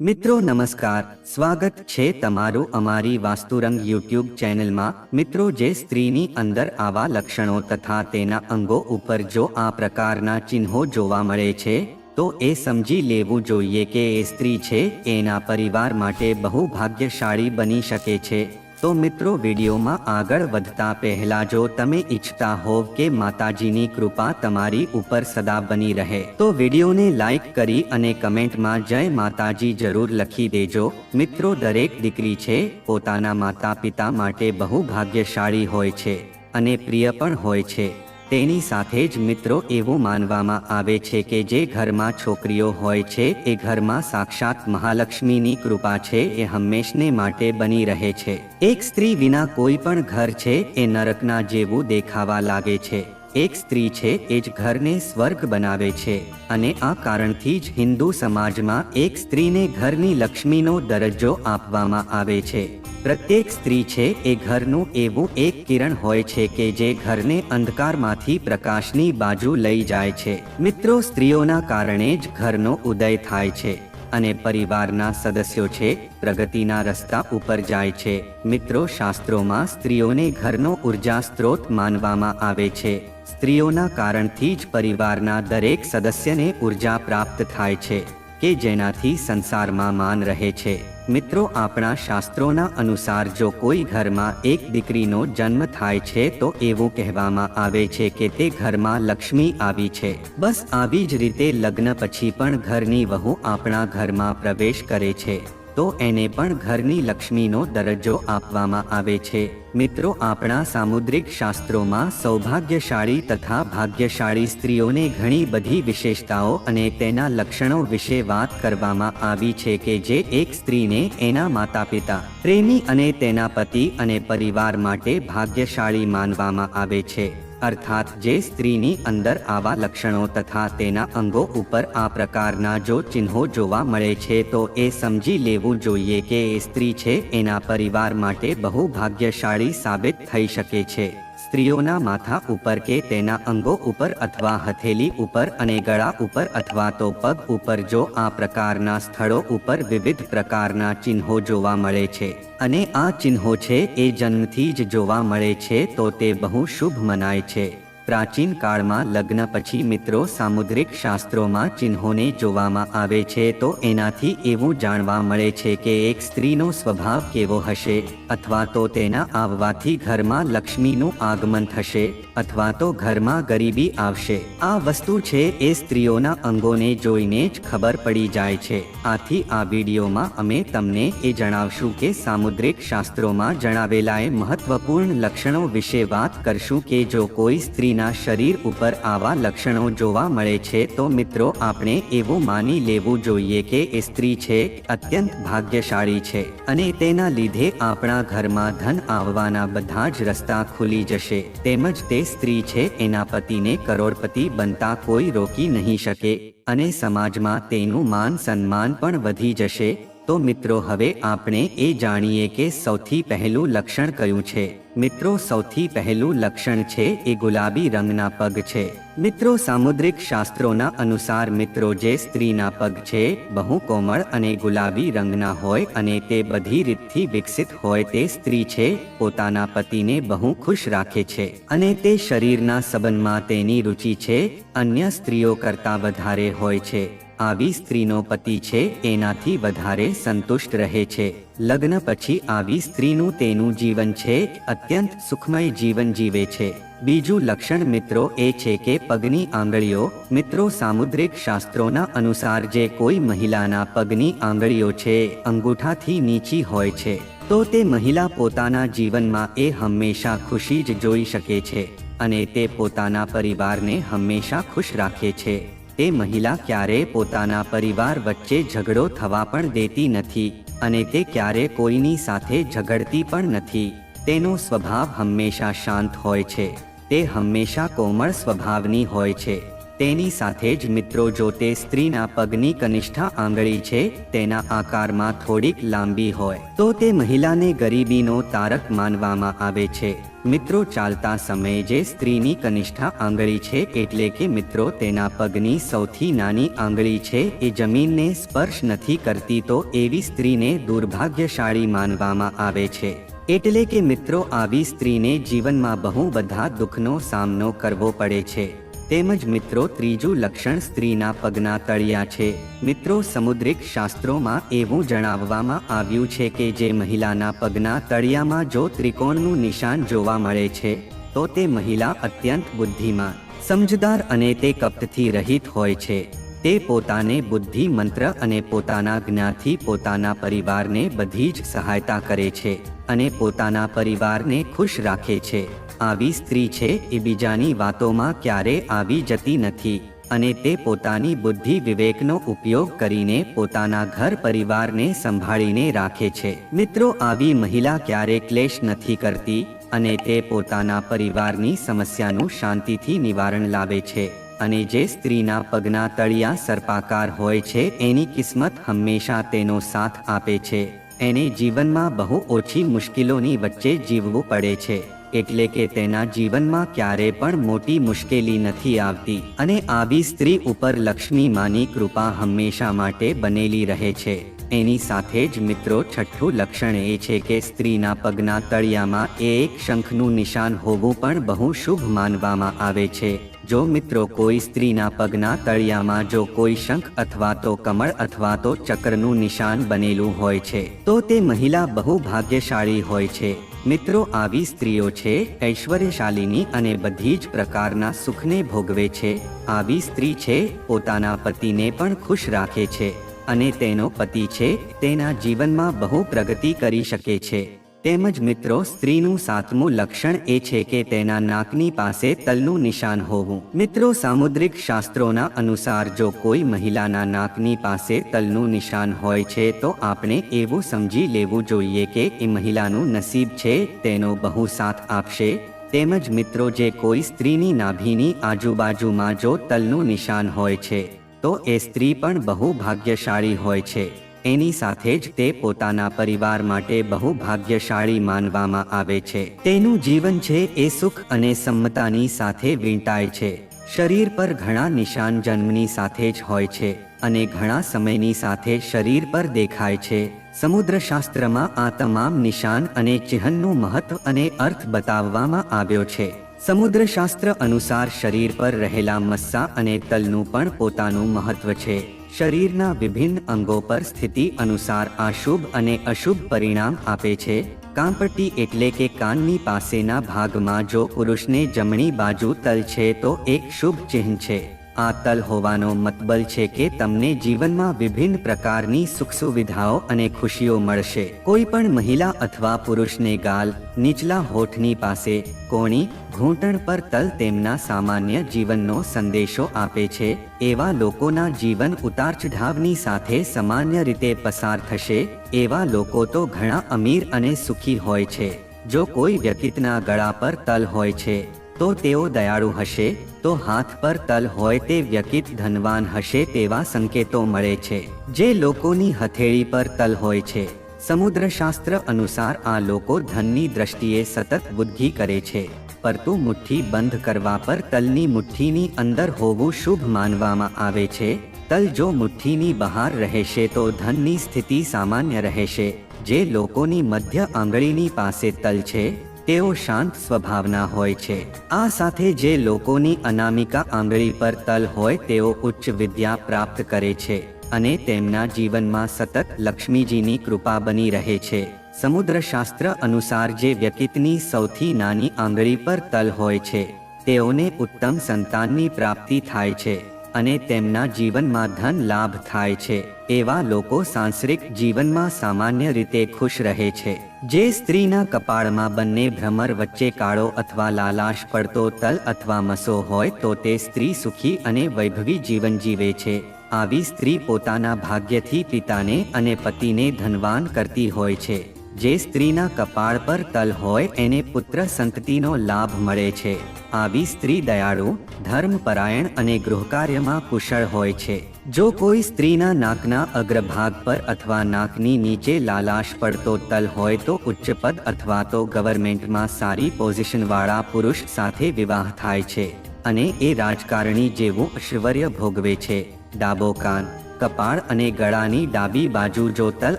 મિત્રો, નમસ્કાર. સ્વાગત છે તમારું અમારી વાસ્તુરંગ યુટ્યુબ ચેનલમાં. મિત્રો, જે સ્ત્રીની અંદર આવા લક્ષણો તથા તેના અંગો ઉપર જો આ પ્રકારના ચિહ્નો જોવા મળે છે, તો એ સમજી લેવું જોઈએ કે એ સ્ત્રી છે, એના પરિવાર માટે બહુ ભાગ્યશાળી બની શકે છે. તો મિત્રો, વિડીયોમાં આગળ વધતા પહેલા જો તમે ઈચ્છતા હોવ કે માતાજીની કૃપા તમારી ઉપર સદા બની રહે, તો વિડીયોને લાઈક કરી અને કમેન્ટમાં જય માતાજી જરૂર લખી દેજો. મિત્રો, દરેક દીકરી છે, પોતાના માતા પિતા માટે બહુ ભાગ્યશાળી હોય છે અને પ્રિય પણ હોય છે. તેની સાથે જ મિત્રો એવું માનવામાં આવે છે કે જે ઘરમાં છોકરીઓ હોય છે, એ ઘરમાં સાક્ષાત મહાલક્ષ્મીની કૃપા છે, એ હંમેશને માટે બની રહે છે. એક સ્ત્રી વિના કોઈ પણ ઘર છે, એ નરકના જેવું દેખાવા લાગે છે. એક સ્ત્રી છે એ જ ઘરને સ્વર્ગ બનાવે છે અને આ કારણથી જ હિન્દુ સમાજમાં એક સ્ત્રીને ઘરની લક્ષ્મીનો દરજ્જો આપવામાં આવે છે. પ્રત્યેક સ્ત્રી છે એ ઘરનું એવું એક કિરણ હોય છે કે જે ઘરને અંધકારમાંથી પ્રકાશની બાજુ લઈ જાય છે. મિત્રો, સ્ત્રીઓના કારણે જ ઘરનો ઉદય થાય છે અને પરિવારના સદસ્યો છે પ્રગતિના રસ્તા ઉપર જાય છે. મિત્રો, શાસ્ત્રોમાં સ્ત્રીઓને ઘરનો ઊર્જા સ્ત્રોત માનવામાં આવે છે. સ્ત્રીઓના કારણથી જ પરિવારના દરેક સદસ્યને ઊર્જા પ્રાપ્ત થાય છે, કે જેનાથી સંસારમાં માન રહે છે. મિત્રો, આપણા શાસ્ત્રોના અનુસાર જો કોઈ ઘરમાં એક દીકરીનો જન્મ થાય છે, તો એવું કહેવામાં આવે છે કે તે ઘરમાં લક્ષ્મી આવી છે. બસ આવી જ રીતે લગ્ન પછી પણ ઘરની વહુ આપણા ઘરમાં પ્રવેશ કરે છે. તો એને પણ ઘરની લક્ષ્મીનો દરજ્જો આપવામાં આવે છે. મિત્રો, આપણા સામુદ્રિક શાસ્ત્રોમાં સૌભાગ્યશાળી તથા ભાગ્યશાળી સ્ત્રીઓને ઘણી બધી વિશેષતાઓ અને તેના લક્ષણો વિશે વાત કરવામાં આવી છે કે જે એક સ્ત્રીને એના માતા પિતા પ્રેમી અને તેના પતિ અને પરિવાર માટે ભાગ્યશાળી માનવામાં આવે છે. અર્થાત જે સ્ત્રીની અંદર આવા લક્ષણો તથા તેના અંગો ઉપર આ પ્રકારના જો ચિહ્નો જોવા મળે છે તો એ સમજી લેવું જોઈએ કે એ સ્ત્રી છે, એના પરિવાર માટે બહુ ભાગ્યશાળી સાબિત થઈ શકે છે. સ્ત્રીઓના માથા ઉપર કે તેના અંગો ઉપર અથવા હથેલી ઉપર અને ગળા ઉપર અથવા તો પગ ઉપર જો આ પ્રકારના સ્થળો ઉપર વિવિધ પ્રકારના ચિહ્નો જોવા મળે છે અને આ ચિહ્નો છે એ જન્મથી જ જોવા મળે છે તો તે બહુ શુભ મનાય છે. પ્રાચીન કાળમાં લગ્ન પછી મિત્રો સામુદ્રિક શાસ્ત્રોમાં ચિહ્નોને જોવામાં આવે છે તો એનાથી એવું જાણવા મળે છે કે એક સ્ત્રીનો સ્વભાવ કેવો હશે અથવા તો તેના આવવાથી ઘરમાં લક્ષ્મીનું આગમન થશે અથવા તો ઘરમાં ગરીબી આવશે. આ વસ્તુ છે એ સ્ત્રીઓના અંગોને જોઈને જ ખબર પડી જાય છે. આથી આ વિડીયોમાં અમે તમને એ જણાવશું કે સામુદ્રિક શાસ્ત્રોમાં જણાવેલા એ મહત્વપૂર્ણ લક્ષણો વિશે વાત કરશું કે જો કોઈ સ્ત્રી સ્ત્રીના શરીર ઉપર આવા લક્ષણો જોવા મળે છે, તો મિત્રો આપણે એવું માની લેવું જોઈએ કે એ સ્ત્રી છે, અત્યંત ભાગ્યશાળી છે અને તેના લીધે આપણા ઘરમાં ધન આવવાના બધા જ રસ્તા ખુલી જશે. તેમજ તે સ્ત્રી છે, એના પતિને કરોડપતિ બનતા કોઈ રોકી નહીં શકે અને સમાજમાં તેનું માન સન્માન પણ વધી જશે. તો મિત્રો, હવે આપણે એ જાણીએ કે સૌથી પહેલું લક્ષણ કયું છે. મિત્રો, સૌથી પહેલું લક્ષણ છે એ ગુલાબી રંગના પગ છે. મિત્રો, સામુદ્રિક શાસ્ત્રોના અનુસાર મિત્રો, જે સ્ત્રીના પગ છે, બહુ કોમળ અને ગુલાબી રંગના હોય અને તે બધી રીતથી વિકસિત હોય તે સ્ત્રી છે, પોતાના પતિને બહુ ખુશ રાખે છે અને તે શરીરના સંબંધમાં તેની રુચિ છે. અન્ય સ્ત્રીઓ કરતા વધારે હોય છે. આવી સ્ત્રીનો પતિ છે, એનાથી વધારે સંતુષ્ટ રહે છે. લગ્ન પછી આવી સ્ત્રીનું તેનું જીવન છે, અત્યંત સુખમય જીવન જીવે છે. બીજું લક્ષણ મિત્રો એ છે કે પગની આંગળીઓ, મિત્રો સામુદ્રિક શાસ્ત્રોના અનુસાર જે કોઈ મહિલાના પગની આંગળીઓ છે, અંગૂઠાથી નીચી હોય છે, તો તે મહિલા પોતાના જીવનમાં એ હંમેશા ખુશી જ જોઈ શકે છે અને તે પોતાના પરિવારને હંમેશા ખુશ રાખે છે. તે મહિલા ક્યારે પોતાના પરિવાર વચ્ચે ઝઘડો થવા પણ દેતી નથી અને તે ક્યારે કોઈની સાથે ઝઘડતી પણ નથી. તેનો સ્વભાવ હંમેશા શાંત હોય છે. તે હંમેશા કોમળ સ્વભાવની હોય છે. તેની સાથે જ મિત્રો જો તે સ્ત્રીના પગની કનિષ્ઠા આંગળી છે, તેના આકારમાં થોડીક લાંબી હોય, તો તે મહિલાને ગરીબીનો તારક માનવામાં આવે છે. મિત્રો ચાલતા સમયે જે સ્ત્રીની કનિષ્ઠા આંગળી છે, એટલે કે મિત્રો તેના પગની સૌથી નાની આંગળી છે, એ જમીનને સ્પર્શ નથી કરતી, તો એવી સ્ત્રીને દુર્ભાગ્યશાળી માનવામાં આવે છે. એટલે કે મિત્રો, આવી સ્ત્રીને જીવનમાં બહુ બધા દુઃખનો સામનો કરવો પડે છે. તેમજ મિત્રો, ત્રીજું લક્ષણ સ્ત્રીના પગના તળિયા છે. મિત્રો, સમુદ્રિક શાસ્ત્રોમાં એવું જણાવવામાં આવ્યું છે કે જે મહિલાના પગના તળિયામાં જો ત્રિકોણનું નિશાન જોવા મળે છે, તો તે મહિલા અત્યંત બુદ્ધિમાન, સમજદાર અને તે કપટથી રહિત હોય છે. તે પોતાને બુદ્ધિ મંત્ર અને પોતાના જ્ઞાનથી પોતાના પરિવારને બધી જ સહાયતા કરે છે અને પોતાના પરિવારને ખુશ રાખે છે. આવી સ્ત્રી છે એ બીજાની વાતોમાં ક્યારે આવી જતી નથી અને તે પોતાની બુદ્ધિ વિવેકનો ઉપયોગ કરીને પોતાના ઘર પરિવારને સંભાળીને રાખે છે. મિત્રો, આવી મહિલા ક્યારે ક્લેશ નથી કરતી અને તે પોતાના પરિવારની સમસ્યાનું શાંતિથી નિવારણ લાવે છે અને જે સ્ત્રીના પગના તળિયા સર્પાકાર હોય છે, એની કિસ્મત હંમેશા તેનો સાથ આપે છે. એને જીવનમાં બહુ ઓછી મુશ્કેલોની વચ્ચે જીવવું પડે છે. એટલે કે તેના જીવનમાં ક્યારે પણ મોટી મુશ્કેલી નથી આવતી અને આવી સ્ત્રી ઉપર લક્ષ્મી માની કૃપા હંમેશા માટે બનેલી રહે છે. એની સાથે જ મિત્રો, છઠ્ઠું લક્ષણ એ છે કે સ્ત્રીના પગના તળિયામાં એક શંખનું નિશાન હોવું પણ બહુ શુભ માનવામાં આવે છે. જો મિત્રો કોઈ સ્ત્રીના પગના તળિયામાં જો કોઈ શંખ અથવા તો કમળ અથવા તો ચક્રનું નિશાન બનેલું હોય છે, તો તે મહિલા બહુ ભાગ્યશાળી હોય છે. મિત્રો આવી સ્ત્રીઓ છે, ઐશ્વર્યશાલીની અને બધી જ પ્રકારના સુખને ભોગવે છે. આવી સ્ત્રી છે, પોતાના પતિને પણ ખુશ રાખે છે અને તેનો પતિ છે, તેના જીવનમાં બહુ પ્રગતિ કરી શકે છે. તેમજ મિત્રો, સ્ત્રીનું સાતમું લક્ષણ એ છે કે તેના નાકની પાસે તલનું નિશાન હોવું. મિત્રો, સામુદ્રિક શાસ્ત્રોના અનુસાર જો કોઈ મહિલાના નાકની પાસે તલનું નિશાન હોય છે, તો આપણે એવું સમજી લેવું જોઈએ કે એ મહિલાનું નસીબ છે, તેનો બહુ સાથ આપશે. તેમજ મિત્રો, જે કોઈ સ્ત્રીની નાભીની આજુબાજુમાં જો તલનું નિશાન હોય છે, તો એ સ્ત્રી પણ બહુ ભાગ્યશાળી હોય છે. એની સાથે જ તે પોતાના પરિવાર માટે બહુ ભાગ્યશાળી માનવામાં આવે છે. તેનું જીવન છે એ સુખ અને સંમતાની સાથે વીંટાય છે. શરીર પર ઘણા નિશાન જન્મની સાથે જ હોય છે અને ઘણા સમયની સાથે શરીર પર દેખાય છે. સમુદ્રશાસ્ત્રમાં આ તમામ નિશાન અને ચિહ્નનું મહત્વ અને અર્થ બતાવવામાં આવ્યો છે. સમુદ્રશાસ્ત્ર અનુસાર શરીર પર રહેલા મસ્સા અને તલનું પણ પોતાનું મહત્વ છે. શરીરના વિભિન્ન અંગો પર સ્થિતિ અનુસાર આ શુભ અને અશુભ પરિણામ આપે છે. કાંપટી એટલે કે કાનની પાસેના ભાગમાં જો પુરુષને જમણી બાજુ તલ છે તો એક શુભ ચિહ્ન છે. આ તલ હોવાનો મતબલ છે કે તમને જીવનમાં વિભિન્ન પ્રકારની સુખ સુવિધાઓ અને ખુશીઓ મળશે. કોઈ પણ મહિલા અથવા પુરુષને ગાલ, નીચલા હોઠની પાસે, કોણી, ઘૂંટણ પર તલ તેમના સામાન્ય જીવનનો સંદેશો આપે છે, એવા લોકોના જીવન ઉતાર ચઢાવની સાથે સામાન્ય રીતે પસાર થશે, એવા લોકો તો ઘણા અમીર અને સુખી હોય છે. જો કોઈ વ્યક્તિના ગળા પર તલ હોય છે તો તેઓ દયાળુ હશે, તો હાથ પર તલ હોય તે વ્યકિત ધનવાન હશે તેવા સંકેતો મળે છે. જે લોકોની હથેળી પર તલ હોય છે. સમુદ્ર શાસ્ત્ર અનુસાર આ લોકો ધનની દ્રષ્ટિએ સતત બુદ્ધિ કરે છે. પરંતુ મુઠ્ઠી બંધ કરવા પર તલની મુઠ્ઠીની અંદર હોવું શુભ માનવામાં આવે છે. તલ જો મુઠ્ઠીની બહાર રહેશે તો ધનની સ્થિતિ સામાન્ય રહેશે. જે લોકોની મધ્ય આંગળીની પાસે તલ છે તેઓ શાંત સ્વભાવના હોય છે. આ સાથે જે લોકોની અનામિકા આંગળી પર તલ હોય તેઓ ઉચ્ચ વિદ્યા પ્રાપ્ત કરે છે અને તેમના જીવનમાં સતત લક્ષ્મીજીની કૃપા બની રહે છે. સમુદ્રશાસ્ત્ર અનુસાર જે વ્યક્તિની સૌથી નાની આંગળી પર તલ હોય છે, તેઓને ઉત્તમ સંતાનની પ્રાપ્તિ થાય છે. અને તેમના જીવનમાં ધન લાભ થાય છે. એવા લોકો સાંસારિક જીવનમાં સામાન્ય રીતે ખુશ રહે છે. જે સ્ત્રીના કપાળમાં બંને ભ્રમર વચ્ચે કાળો અથવા લાલાશ પડતો તલ અથવા મસો હોય તો તે સ્ત્રી સુખી અને વૈભવી જીવન જીવે છે. આવી સ્ત્રી પોતાના ભાગ્યથી પિતાને અને પતિને ધનવાન કરતી હોય છે. જે સ્ત્રીના કપાળ પર તલ હોય એને પુત્ર સંતતિનો લાભ મળે છે. આવી સ્ત્રી દયાળુ, ધર્મપરાયણ અને ગૃહકાર્યમાં કુશળ હોય છે. જો કોઈ સ્ત્રીના નાકના અગ્રભાગ પર અથવા નાકની નીચે લાલાશ પડતો તલ હોય તો ઉચ્ચ પદ અથવા તો ગવર્મેન્ટમાં સારી પોઝિશનવાળા પુરુષ સાથે વિવાહ થાય છે. અને એ રાજકારણી જેવું ઐશ્વર્ય ભોગવે છે. ડાબો કાન કપાળ અને ગળાની ડાબી બાજુ જો તલ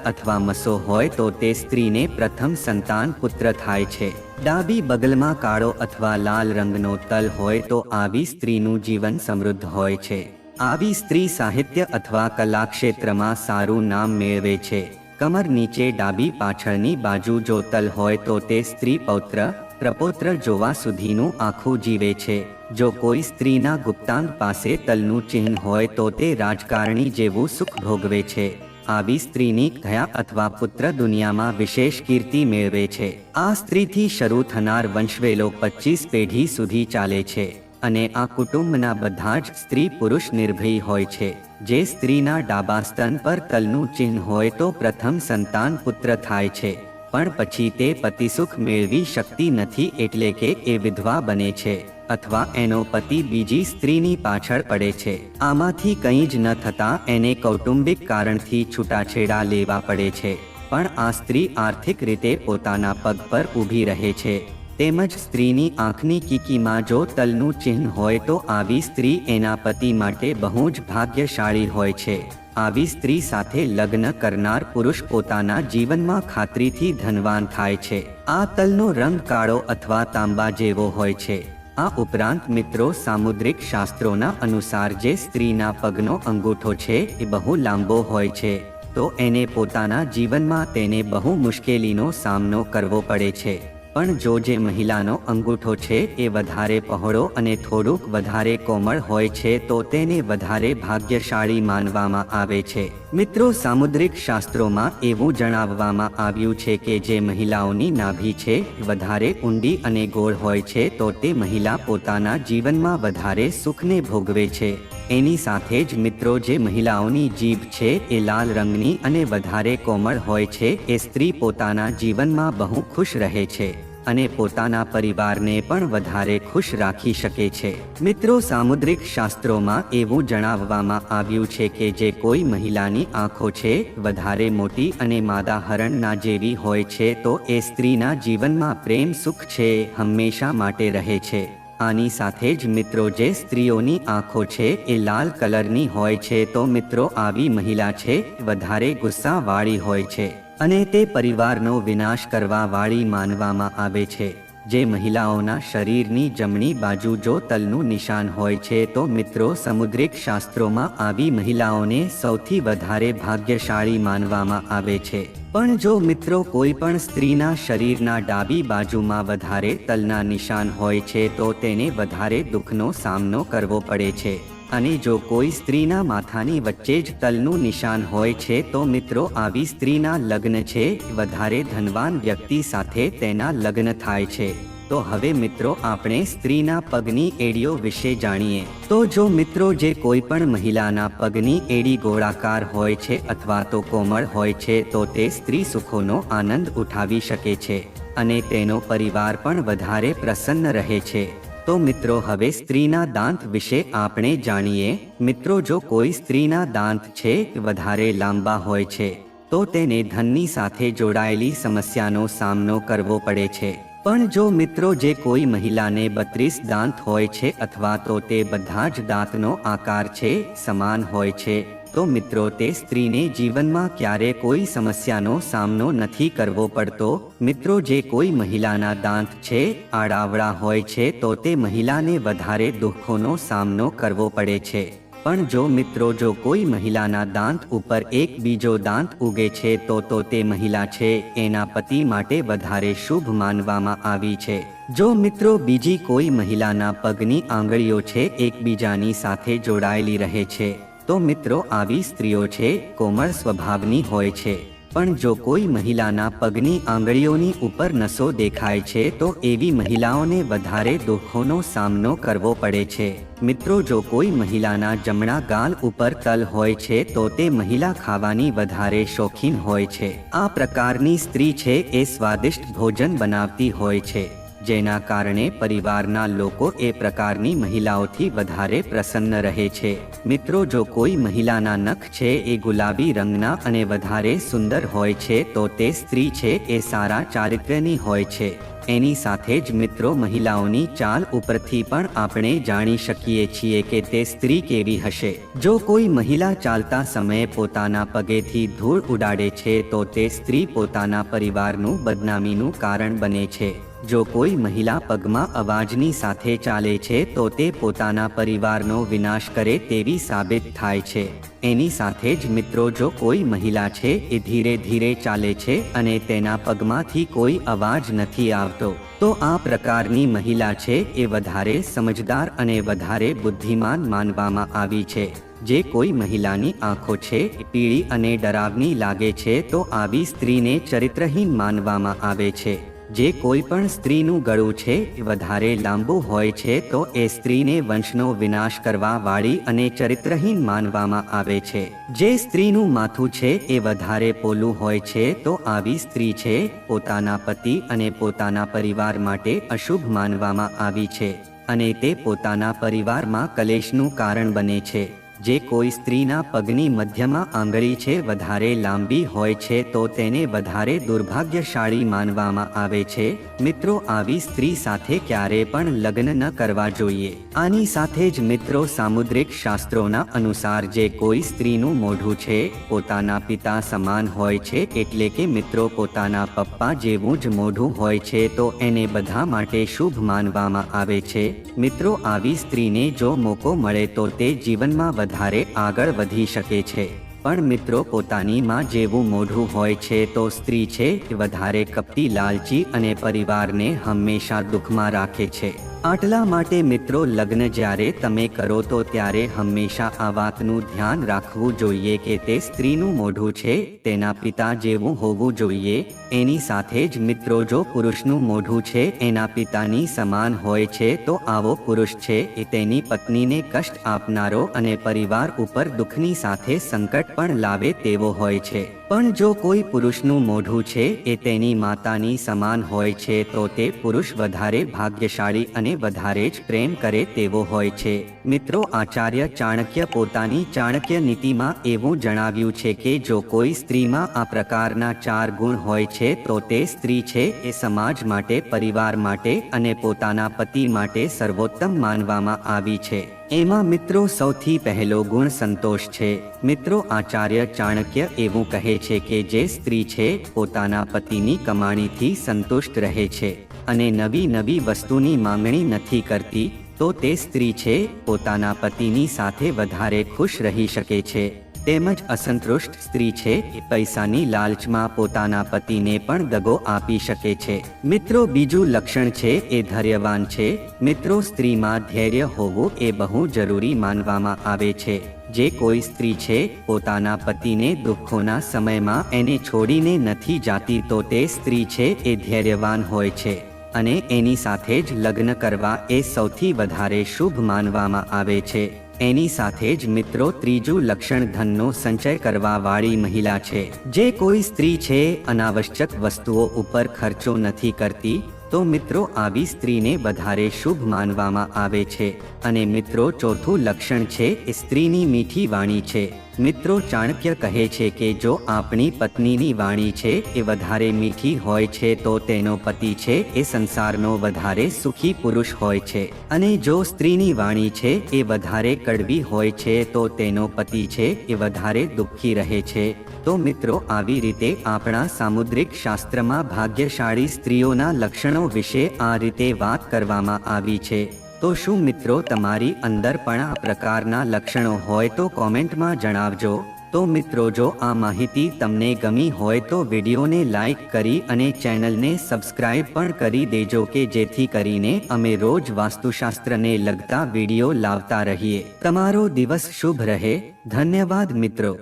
અથવા મસો હોય તો તે સ્ત્રીને પ્રથમ સંતાન પુત્ર થાય છે. ડાબી બગલમાં કાળો અથવા લાલ રંગનો તલ હોય તો આવી સ્ત્રીનું જીવન સમૃદ્ધ હોય છે. આવી સ્ત્રી સાહિત્ય અથવા કલા ક્ષેત્રમાં સારું નામ મેળવે છે. કમર નીચે ડાબી પાછળની બાજુ જો તલ હોય તો તે સ્ત્રી પૌત્ર પ્રપૌત્ર જોવા સુધીનું આખું જીવે છે. જો કોઈ સ્ત્રીના ગુપ્તાંગ પાસે તલનું ચિહ્ન હોય તો તે રાજકારણી જેવું સુખ ભોગવે છે. આવી સ્ત્રીની કયા અથવા પુત્ર દુનિયામાં વિશેષ કીર્તિ મેળવે છે. આ સ્ત્રીથી શરૂ થનાર વંશવેલો પચીસ પેઢી સુધી ચાલે છે અને આ કુટુંબના બધા જ સ્ત્રી પુરુષ નિર્ભય હોય છે. જે સ્ત્રીના ડાબા સ્તન પર તલનું ચિહ્ન હોય તો પ્રથમ સંતાન પુત્ર થાય છે. પણ પછી તે પતિસુખ મેળવી શકતી નથી એટલે કે એ વિધવા બને છે, અથવા એનો પતિ બીજી સ્ત્રીની પાછળ પડે છે. આમાંથી કંઈ જ ન થતા એને કૌટુંબિક કારણથી છૂટાછેડા લેવા પડે છે, પણ આ સ્ત્રી આર્થિક રીતે પોતાના પગ પર ઊભી રહે છે. તેમજ સ્ત્રીની આંખની કીકીમાં જો તલનું ચિહ્ન હોય તો આવી સ્ત્રી એના પતિ માટે બહુ જ ભાગ્યશાળી હોય છે. આવી સ્ત્રી સાથે લગ્ન કરનાર પુરુષ પોતાના જીવનમાં ખાતરીથી ધનવાન થાય છે. આ તલનો રંગ કાળો અથવા તાંબા જેવો હોય છે. આ ઉપરાંત મિત્રો સામુદ્રિક શાસ્ત્રોના અનુસાર જે સ્ત્રીના પગનો અંગૂઠો છે એ બહુ લાંબો હોય છે, તો એને પોતાના જીવનમાં તેને બહુ મુશ્કેલીનો સામનો કરવો પડે છે. પણ જો જે મહિલાનો અંગૂઠો છે એ વધારે પહોળો અને થોડુંક વધારે કોમળ હોય છે, તો તેને વધારે ભાગ્યશાળી માનવામાં આવે છે. મિત્રો, સામુદ્રિક શાસ્ત્રોમાં એવું જણાવવામાં આવ્યું છે કે જે મહિલાઓની નાભી છે, વધારે ઊંડી અને ગોળ હોય છે, તો તે મહિલા પોતાના જીવનમાં વધારે સુખને ભોગવે છે. એની સાથે જ મિત્રો, જે મહિલાઓની જીભ છે, એ લાલ રંગની અને વધારે કોમળ હોય છે, એ સ્ત્રી પોતાના જીવનમાં બહુ ખુશ રહે છે. અને પોતાના પરિવારને પણ વધારે ખુશ રાખી શકે છે. મિત્રો, સામુદ્રિક શાસ્ત્રોમાં એવું જણાવવામાં આવ્યું છે કે જે કોઈ મહિલાની આંખો છે, વધારે મોટી અને માદા હરણના જેવી હોય છે, તો એ સ્ત્રીના જીવનમાં પ્રેમ, સુખ છે, હંમેશા માટે રહે છે. આની સાથે જ મિત્રો, જે સ્ત્રીઓની આંખો છે, એ લાલ કલરની હોય છે, તો મિત્રો, આવી મહિલા છે, વધારે ગુસ્સાવાળી હોય છે. અને તે પરિવારનો વિનાશ કરવા વાળી માનવામાં આવે છે. જે મહિલાઓના શરીરની જમણી બાજુ જો તલનું નિશાન હોય છે તો મિત્રો સમુદ્રિક શાસ્ત્રોમાં આવી મહિલાઓને સૌથી વધારે ભાગ્યશાળી માનવામાં આવે છે. પણ જો મિત્રો કોઈ પણ સ્ત્રીના શરીરના ડાબી બાજુમાં વધારે તલના નિશાન હોય છે તો તેને વધારે દુઃખનો સામનો કરવો પડે છે. અને જો કોઈ સ્ત્રીના માથાની વચ્ચે જ તલનું નિશાન હોય છે, તો મિત્રો આવી સ્ત્રીના લગ્ન છે, વધારે ધનવાન વ્યક્તિ સાથે તેના લગ્ન થાય છે. તો હવે મિત્રો આપણે સ્ત્રીના પગની એડીઓ વિશે જાણીએ. તો જો મિત્રો જે કોઈ પણ મહિલાના પગની એડી ગોળાકાર હોય છે અથવા તો કોમળ હોય છે, તો તે સ્ત્રી સુખોનો આનંદ ઉઠાવી શકે છે અને તેનો પરિવાર પણ વધારે પ્રસન્ન રહે છે. તો મિત્રો, હવે સ્ત્રીના દાંત વિશે આપણે જાણીએ. મિત્રો, જો કોઈ સ્ત્રીના દાંત છે, વધારે લાંબા હોય છે, તો તેને ધનની સાથે જોડાયેલી સમસ્યાનો સામનો કરવો પડે છે. પણ જો મિત્રો, જે કોઈ મહિલાને બત્રીસ દાંત હોય છે અથવા તો તે બધા જ દાંતનો આકાર છે, સમાન હોય છે તો મિત્રો, તે સ્ત્રીને જીવનમાં ક્યારે કોઈ સમસ્યાનો સામનો નથી કરવો પડતો. મિત્રો, જે કોઈ મહિલાના દાંત છે, આડાવડા હોય છે, તો તે મહિલાને વધારે દુઃખોનો સામનો કરવો પડે છે. પણ જો મિત્રો, જો કોઈ મહિલાના દાંત ઉપર એક બીજો દાંત ઉગે છે, તો તો તે મહિલા છે, એના પતિ માટે વધારે શુભ માનવામાં આવી છે. જો મિત્રો, બીજી કોઈ મહિલાના પગની આંગળીઓ છે, એકબીજાની સાથે જોડાયેલી રહે છે તો મિત્રો, આવી સ્ત્રીઓ છે, કોમળ સ્વભાવની હોય છે. પણ જો કોઈ મહિલાના પગની આંગળીઓની ઉપર નસો દેખાય છે, તો એવી મહિલાઓને વધારે દુઃખોનો સામનો કરવો પડે છે. મિત્રો, જો કોઈ મહિલાના જમણા ગાલ ઉપર તલ હોય છે, તો તે મહિલા ખાવાની વધારે શોખીન હોય છે. આ પ્રકારની સ્ત્રી છે, એ સ્વાદિષ્ટ ભોજન બનાવતી હોય છે. જેના કારણે પરિવારના લોકો એ પ્રકારની મહિલાઓથી વધારે પ્રસન્ન રહે છે. મિત્રો, જો કોઈ મહિલાના નખ છે, એ ગુલાબી રંગના અને વધારે સુંદર હોય છે, તો તે સ્ત્રી છે, એ સારા ચારિત્ર્યની હોય છે. એની સાથે જ મિત્રો મહિલાઓની ચાલ ઉપરથી પણ આપણે જાણી શકીએ છીએ કે તે સ્ત્રી કેવી હશે. જો કોઈ મહિલા ચાલતા સમયે પોતાના પગેથી ધૂળ ઉડાડે છે, તો તે સ્ત્રી પોતાના પરિવારનું બદનામીનું કારણ બને છે. જો કોઈ મહિલા પગમાં અવાજની સાથે ચાલે છે, તો તે પોતાના પરિવારનો વિનાશ કરે તેવી સાબિત થાય છે. એની સાથે જ મિત્રો, જો કોઈ મહિલા છે, એ ધીરે ધીરે ચાલે છે અને તેના પગમાંથી કોઈ અવાજ નથી આવતો, તો આ પ્રકારની મહિલા છે, એ વધારે સમજદાર અને વધારે બુદ્ધિમાન માનવામાં આવી છે. જે કોઈ મહિલાની આંખો છે પીળી અને ડરાવની લાગે છે, તો આવી સ્ત્રીને ચરિત્રહીન માનવામાં આવે છે. જે કોઈ પણ સ્ત્રીનું ગળું છે વધારે લાંબુ હોય છે, તો એ સ્ત્રીને વંશનો વિનાશ કરવા વાળી અને ચરિત્રહીન માનવામાં આવે છે. જે સ્ત્રીનું માથું છે, એ વધારે પોલું હોય છે, તો આવી સ્ત્રી છે, પોતાના પતિ અને પોતાના પરિવાર માટે અશુભ માનવામાં આવી છે અને તે પોતાના પરિવારમાં કલેશનું કારણ બને છે. જે કોઈ સ્ત્રીના પગની મધ્યમાં આંગળી છે, વધારે લાંબી હોય છે, તો તેને વધારે દુર્ભાગ્યશાળી માનવામાં આવે છે. મિત્રો, આવી સ્ત્રી સાથે ક્યારે પણ લગ્ન ન કરવા જોઈએ. આની સાથે જ મિત્રો, સામુદ્રિક શાસ્ત્રોના અનુસાર જે કોઈ સ્ત્રીનું મોઢું છે, પોતાના પિતા સમાન હોય છે, એટલે કે મિત્રો, પોતાના પપ્પા જેવું જ મોઢું હોય છે, તો એને બધા માટે શુભ માનવામાં આવે છે. મિત્રો, આવી સ્ત્રીને જો મોકો મળે, તો તે જીવનમાં વધારે આગળ વધી શકે છે. પણ મિત્રો, પોતાની માં જેવું મોઢું હોય છે તો સ્ત્રી છે વધારે કપટી, લાલચી અને પરિવારને હંમેશા દુઃખમાં રાખે છે. આટલા માટે મિત્રો લગ્ન જ્યારે તમે કરો તો ત્યારે હંમેશા આ વાતનું ધ્યાન રાખવું જોઈએ કે તે સ્ત્રીનું મોઢું છે, તેના પિતા જેવું હોવું જોઈએ. એની સાથે જ મિત્રો જો પુરુષનું મોઢું છે, એના પિતાની સમાન હોય છે, તો આવો પુરુષ છે એ તેની પત્નીને કષ્ટ આપનારો અને પરિવાર ઉપર દુઃખની સાથે સંકટ પણ લાવે તેવો હોય છે. પણ જો કોઈ પુરુષનું મોઢું છે, એ તેની માતાની સમાન હોય છે, તો તે પુરુષ વધારે ભાગ્યશાળી અને વધારે જ પ્રેમ કરે તેવો હોય છે. મિત્રો, આચાર્ય ચાણક્ય પોતાની ચાણક્ય નીતિમાં એવું જણાવ્યું છે કે, જો કોઈ સ્ત્રીમાં આ પ્રકારના ચાર ગુણ હોય છે, તો તે સ્ત્રી છે એ સમાજ માટે, પરિવાર માટે અને પોતાના પતિ માટે સર્વોત્તમ માનવામાં આવી છે. એમાં મિત્રો, સૌથી પહેલો ગુણ સંતોષ છે. મિત્રો, આચાર્ય ચાણક્ય એવું કહે છે કે, જે સ્ત્રી છે, પોતાના પતિની કમાણીથી સંતુષ્ટ રહે છે. અને નવી નવી વસ્તુની માંગણી નથી કરતી, તો તે સ્ત્રી છે, પોતાના પતિની સાથે વધારે ખુશ રહી શકે છે. તેમજ અસંતુષ્ટ સ્ત્રી છે પૈસાની લાલચમાં પોતાના પતિને પણ દગો આપી શકે છે. મિત્રો, બીજું લક્ષણ છે, એ ધૈર્યવાન છે. મિત્રો, સ્ત્રીમાં ધૈર્ય હોવું એ બહુ જરૂરી માનવામાં આવે છે. જે કોઈ સ્ત્રી છે, પોતાના પતિને દુઃખોના સમયમાં એને છોડીને નથી જાતી, તો તે સ્ત્રી છે, એ ધૈર્યવાન હોય છે. અને એની સાથે જ લગ્ન કરવા એ સૌથી વધારે શુભ માનવામાં આવે છે. એની સાથે જ મિત્રો ત્રીજું લક્ષણ ધનનો સંચય કરવા વાળી મહિલા છે. જે કોઈ સ્ત્રી છે, અનાવશ્યક વસ્તુઓ ઉપર ખર્ચો નથી કરતી, તો મિત્રો આવી સ્ત્રીને વધારે શુભ માનવામાં આવે છે. અને મિત્રો ચોથું લક્ષણ છે સ્ત્રીની મીઠી વાણી છે. મિત્રો ચાણક્ય કહે છે કે જો આપણી પત્નીની વાણી છે એ વધારે મીઠી હોય છે તો તેનો પતિ છે એ સંસારનો વધારે સુખી પુરુષ હોય છે. અને જો સ્ત્રીની વાણી છે એ વધારે કડવી હોય છે તો તેનો પતિ છે એ વધારે દુઃખી રહે છે. તો મિત્રો આવી રીતે આપણા સામુદ્રિક શાસ્ત્રમાં ભાગ્યશાળી સ્ત્રીઓના લક્ષણો વિશે આ રીતે વાત કરવામાં આવી છે. તો શું મિત્રો તમારી અંદર પણ આ પ્રકારના લક્ષણો હોય તો કોમેન્ટમાં જણાવજો. તો મિત્રો જો આ માહિતી તમને ગમી હોય તો વિડીયોને લાઈક કરી અને ચેનલને સબસ્ક્રાઇબ પણ કરી દેજો કે જેથી કરીને અમે રોજ વાસ્તુશાસ્ત્રને લગતા વીડિયો લાવતા રહીએ. તમારો દિવસ શુભ રહે. ધન્યવાદ મિત્રો.